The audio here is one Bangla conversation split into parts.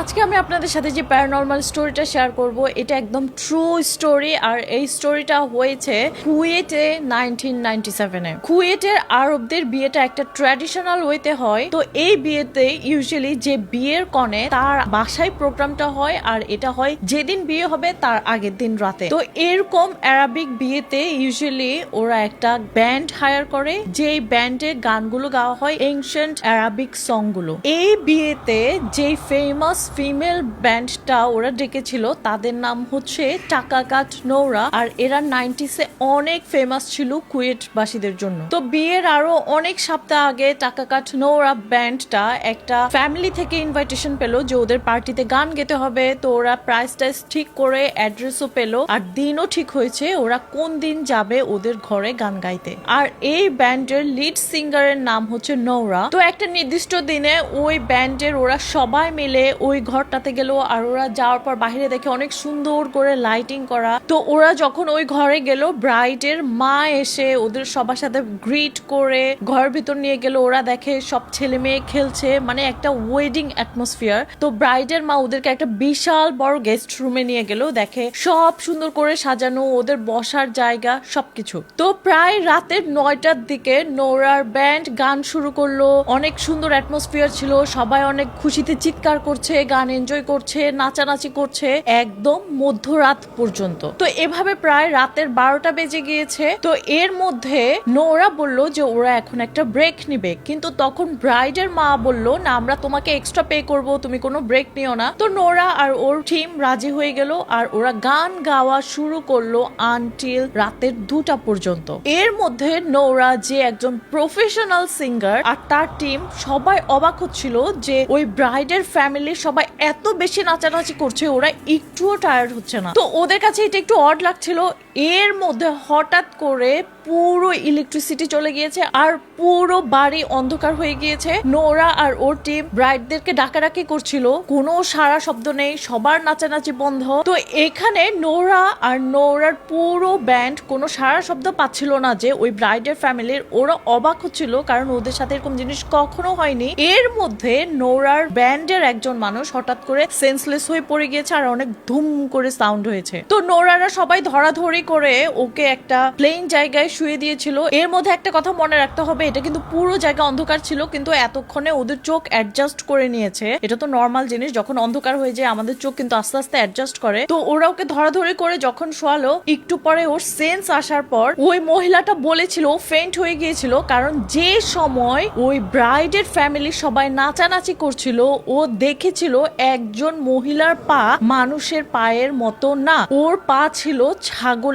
আজকে আমি আপনাদের সাথে যে প্যারানর্মাল স্টোরিটা শেয়ার করব, এটা একদম ট্রু স্টোরি আর এই স্টোরিটা হয়েছে কুয়েটে নাইনটিন নাইনটি সেভেনে কুয়েটের আরবদের বিয়েটা একটা ট্র্যাডিশনাল ওয়েতে হয়। তো এই বিয়েতে ইউজুয়ালি যে বিয়ের কনে তার বাসায় প্রোগ্রামটা হয়, আর এটা হয় যেদিন বিয়ে হবে তার আগের দিন রাতে। তো এরকম অ্যারাবিক বিয়েতে ইউজুয়ালি ওরা একটা ব্যান্ড হায়ার করে, যেই ব্যান্ডে গানগুলো গাওয়া হয় এনশিয়েন্ট অ্যারাবিক সংগুলো এই বিয়েতে যে ফেমাস ফিমেল ব্যান্ডটা ওরা ডেকেছিল। তাদের নাম হচ্ছে টাকা কাট নৌরা আর এরা নাইনটিসে অনেক ফেমাস ছিল কুয়েটবাসীদের জন্য। তো বিয়ের আরও অনেক সপ্তাহ আগে টাকা কাট নৌরা ব্যান্ডটা একটা ফ্যামিলি থেকে ইনভাইটেশন পেল যে ওদের পার্টিতে গান গেতে হবে। তো ওরা প্রাইস টাইস ঠিক করে অ্যাড্রেসও পেল আর দিনও ঠিক হয়েছে ওরা কোন দিন যাবে ওদের ঘরে গান গাইতে। আর এই ব্যান্ডের লিড সিঙ্গারের নাম হচ্ছে নৌরা। তো একটা নির্দিষ্ট দিনে ওই ব্যান্ডের ওরা সবাই মিলে ওই ঘরটাতে গেল আর ওরা যাওয়ার পর বাইরে দেখে অনেক সুন্দর করে লাইটিং করা। তো ওরা যখন ওই ঘরে গেল ব্রাইডের মা এসে ওদের সবার সাথে গ্রিট করে, ঘরের ভিতর নিয়ে গেল। ওরা দেখে সব ছেলে মেয়ে খেলছে মানে একটা ওয়েডিং অ্যাটমসফিয়ার তো ব্রাইডের মা ওদেরকে একটা বিশাল বড় গেস্ট রুমে নিয়ে গেল, দেখে সব সুন্দর করে সাজানো, ওদের বসার জায়গা, সবকিছু। তো প্রায় রাতের নয়টার দিকে নোরার ব্যান্ড গান শুরু করল, অনেক সুন্দর অ্যাটমসফিয়ার ছিল, সবাই অনেক খুশিতে চিৎকার করছে গান এনজয় করছে, নাচানাচি করছে একদম মধ্যরাত পর্যন্ত। তো এভাবে প্রায় রাতের বারোটা বেজে গিয়েছে। তো এর মধ্যে নোরা বলল যে ওরা এখন একটা ব্রেক নিবে। কিন্তু তখন ব্রাইডের মা বলল, না, আমরা তোমাকে এক্সট্রা পে করব, তুমি কোনো ব্রেক নিও না। তো নোরা আর ওর টিম রাজি হয়ে গেল আর ওরা গান গাওয়া শুরু করল আনটিল রাতের দুটা পর্যন্ত। এর মধ্যে নোরা যে একজন প্রফেশনাল সিঙ্গার আর তার টিম সবাই অবাক হচ্ছিল যে ওই ব্রাইডের ফ্যামিলি সবাই এত বেশি নাচানাচি করছে, ওরা একটুও টায়ার্ড হচ্ছে না। তো ওদের কাছে এটা একটু অড লাগছিল এর মধ্যে হঠাৎ করে পুরো ইলেকট্রিসিটি চলে গিয়েছে আর পুরো বাড়ি অন্ধকার হয়ে গিয়েছে। নোরা আর ওর টিম ব্রাইডদেরকে ডাকাডাকি করছিল। কোনো সারা শব্দ নেই, সবার নাচানাচি বন্ধ। তো এখানে নোরা আর নোরার পুরো ব্যান্ড কোনো সারা শব্দ পাচ্ছিল না যে ওই ব্রাইডের ফ্যামিলির। ওরা অবাক হচ্ছিল কারণ ওদের সাথে এরকম জিনিস কখনো হয়নি। এর মধ্যে নোরার ব্যান্ডের একজন মানুষ হঠাৎ করে সেন্সলেস হয়ে পড়ে গিয়েছে আর অনেক ধুম করে সাউন্ড হয়েছে। তো নোরারা সবাই ধরাধরি করে ওকে একটা প্লেন জায়গায় শুয়ে দিয়েছিল। এর মধ্যে একটা কথা মনে রাখতে হবে, এটা কিন্তু পুরো জায়গা অন্ধকার ছিল, কিন্তু এতক্ষণে ওদের চোখ অ্যাডজাস্ট করে নিয়েছে। এটা তো নর্মাল জিনিস, যখন অন্ধকার হয়ে যায়, আমাদের চোখ কিন্তু আস্তে আস্তে অ্যাডজাস্ট করে। তো ওরা ওকে ধরাধরি করে যখন শোয়ালো, একটু পরে ওর সেন্স আসার পর ওই মহিলাটা বলেছিল ফেন্ট হয়ে গিয়েছিল, কারণ যে সময় ওই ব্রাইডের ফ্যামিলি সবাই নাচানাচি করছিল, ও দেখেছিল একজন মহিলার পা মানুষের পায়ের মতো না। ওর পা ছিল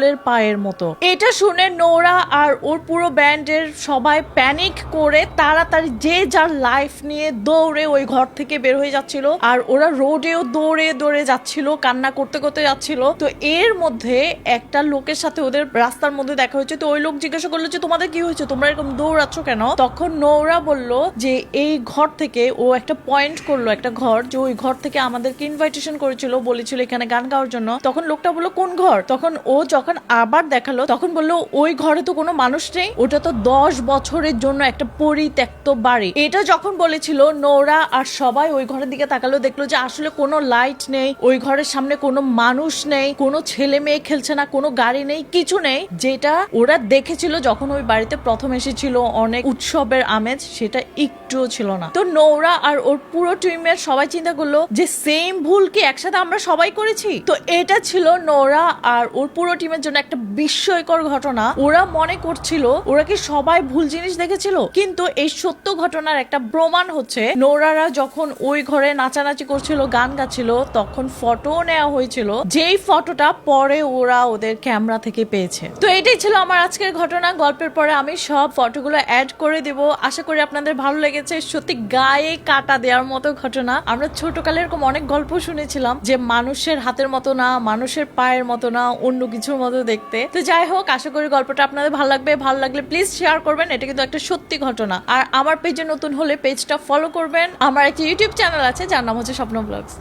ছাগলের পায়ের মতো। এটা শুনে নোরা আর ওর পুরো ব্যান্ডের সবাই প্যানিক করে তাড়াতাড়ি যে যার লাইফ নিয়ে দৌড়ে ওই ঘর থেকে বের হয়ে যাচ্ছিল। আর ওরা রোডেও দৌড়ে দৌড়ে যাচ্ছিল, কান্না করতে করতে যাচ্ছিল। তো এর মধ্যে একটা লোকের সাথে ওদের রাস্তার মধ্যে দেখা হয়েছে। তো ওই লোক জিজ্ঞাসা করল যে, তোমাদের কি হয়েছে? তোমরা এরকম দৌড়াচ্ছ কেন? তখন নৌরা বলল যে, এই ঘর থেকে ও একটা পয়েন্ট করল, একটা ঘর যে ওই ঘর থেকে আমাদেরকে ইনভাইটেশন করেছিল, বলেছিল এখানে গান গাওয়ার জন্য। তখন লোকটা বলল, কোন ঘর? তখন ও যখন আবার দেখাল, তখন বলল, ওই ঘরে তো কোনো মানুষ নেই। ওটা তো দশ বছরের জন্য একটা পরিত্যক্ত বাড়ি। এটা যখন বলেছিল, নোরা আর সবাই ওই ঘরের দিকে তাকালো, দেখল যে আসলে কোনো লাইট নেই, ওই ঘরের সামনে কোনো মানুষ নেই, কোনো ছেলে মেয়ে খেলছে না, কোনো গাড়ি নেই, কিছু নেই। যেটা ওরা দেখেছিল যখন ওই বাড়িতে প্রথম এসেছিল অনেক উৎসবের আমেজ, সেটা একটুও ছিল না। তো নোরা আর ওর পুরো টিমের সবাই চিন্তা করল যে, সেম ভুল কি একসাথে আমরা সবাই করেছি? তো এটা ছিল নোরা আর ওর পুরো টিমের জন্য একটা বিস্ময়কর ঘটনা। ওরা মনে করছিল, ওরা কি সবাই ভুল জিনিস দেখেছিল? কিন্তু এই সত্য ঘটনার একটা প্রমাণ হচ্ছে, নোরারা যখন ওই ঘরে নাচানাচি করছিল, গান গাচ্ছিল, তখন ফটো নেওয়া হয়েছিল। যেই ফটোটা পরে ওরা ওদের ক্যামেরা থেকে পেয়েছে। তো এটাই ছিল আমার আজকের ঘটনা। গল্পের পরে আমি সব ফটোগুলো অ্যাড করে দেব। আশা করি আপনাদের ভালো লেগেছে। সত্যি গায়ে কাটা দেওয়ার মতো ঘটনা। আমরা ছোটকালে এরকম অনেক গল্প শুনেছিলাম যে মানুষের হাতের মতো না, মানুষের পায়ের মতো না, অন্য কিছুর মতো দেখতে। তো যাই হোক, আশা করি গল্পটা আপনাদের ভালো লাগবে। ভালো লাগলে প্লিজ শেয়ার করবেন, এটা কিন্তু একটা সত্যি ঘটনা। আর আমার পেজে নতুন হলে পেজটা ফলো করবেন। আমার একটা ইউটিউব চ্যানেল আছে, যার নাম হচ্ছে স্বপ্ন ব্লগস